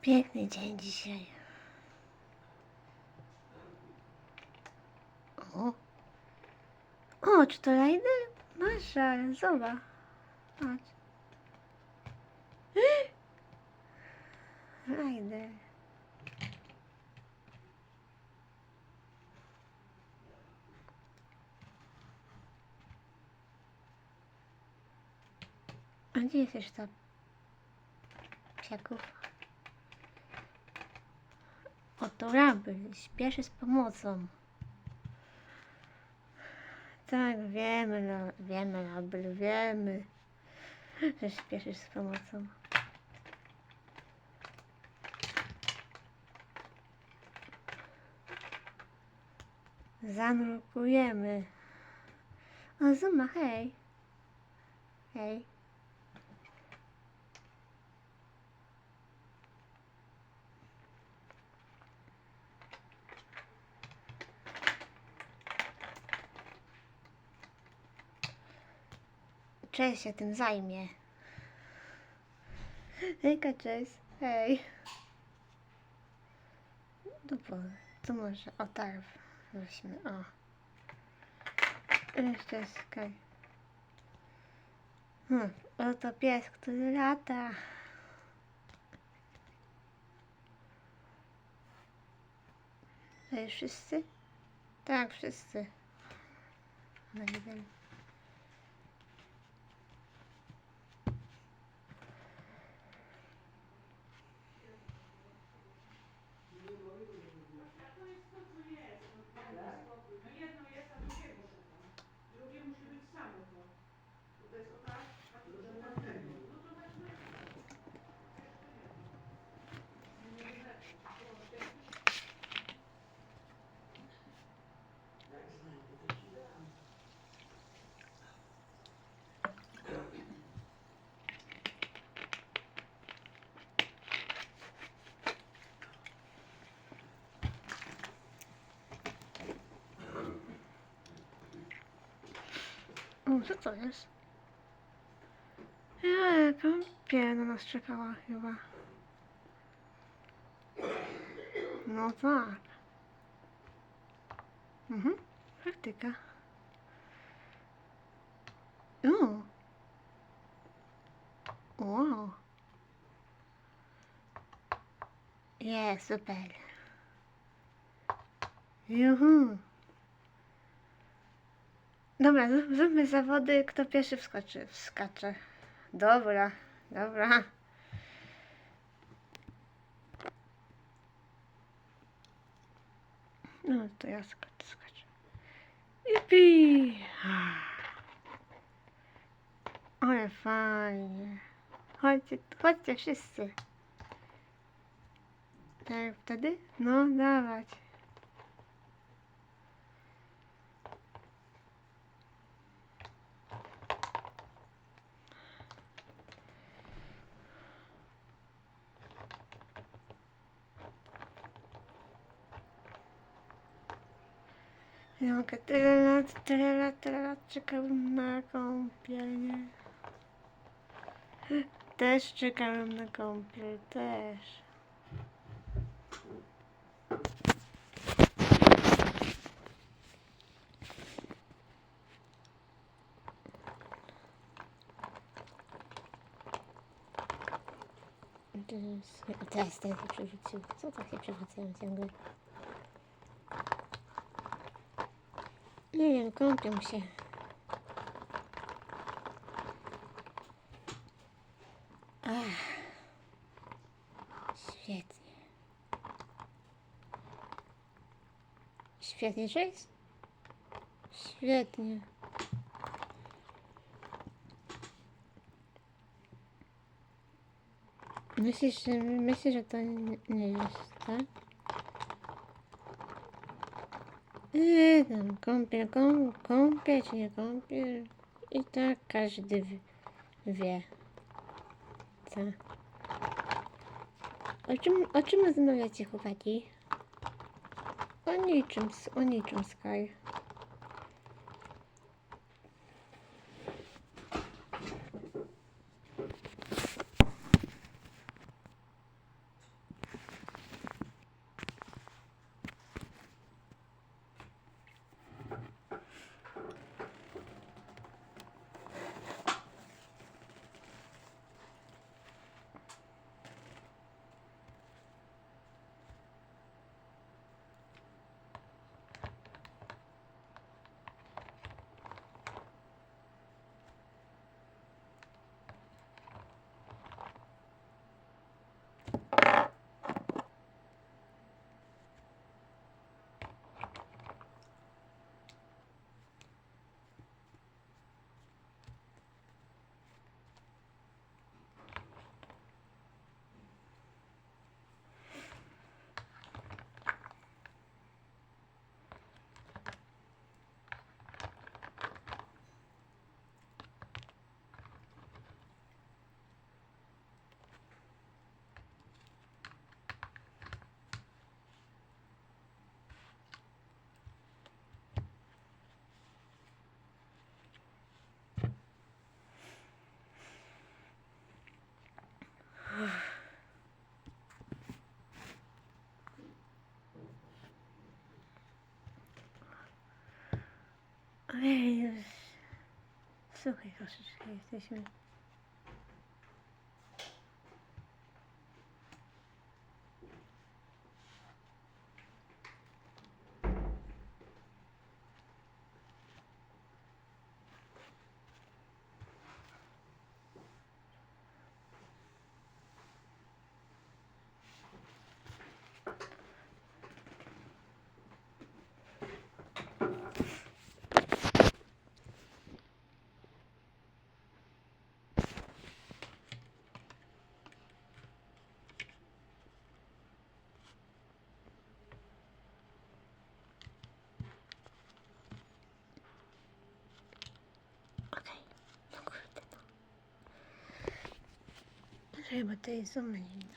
Piękny dzień dzisiaj. O, o czy to Rajder? Masz, zobacz. Patrz. Rajder. A gdzie jest jeszcze psiaków? Oto Rabel śpieszy z pomocą. Tak, wiemy, no, wiemy, Rabel, wiemy, że śpieszysz z pomocą. Zanurkujemy. O, hej. Hej. Cześć się tym zajmie. Hejka, cześć. Hej. Dobra, to może o tarw weźmy, o. Jeszcze skaj. Hmm, oto pies, który lata. Ej, wszyscy? Tak, wszyscy. No nie co to jest? Ja, kąpiel na nas czekała chyba. No tak. Mhm, praktyka. O. Wow. Jest, super. Juhu. Dobra, zrób- zróbmy zawody, kto pierwszy wskoczy. Wskacze. Dobra, dobra. No to ja skaczę, skaczę. Jupi! Ale fajnie. Chodźcie, chodźcie wszyscy. Tak, wtedy? No, dawać. Ja mogę tyle lat, tyle lat, tyle lat czekałem na kąpiel, nie? Też czekałem na kąpiel, też. Teraz ten się przerzucił. Co tak się przerzucają ciągle? Nie wiem, kąpią się. Ach, świetnie. Świetnie, cześć? Świetnie. Myślisz, że, myślisz, że to nie, nie Nie tam, kąpiel, kąp, czy nie kąpiel. I tak każdy wie. Co? O czym, o czym rozmawiacie, chłopaki? O niczym, o niczym, Sky. 哎呦 ой, ой. Сука, no kurde no. Czekaj, bo to jest u mnie.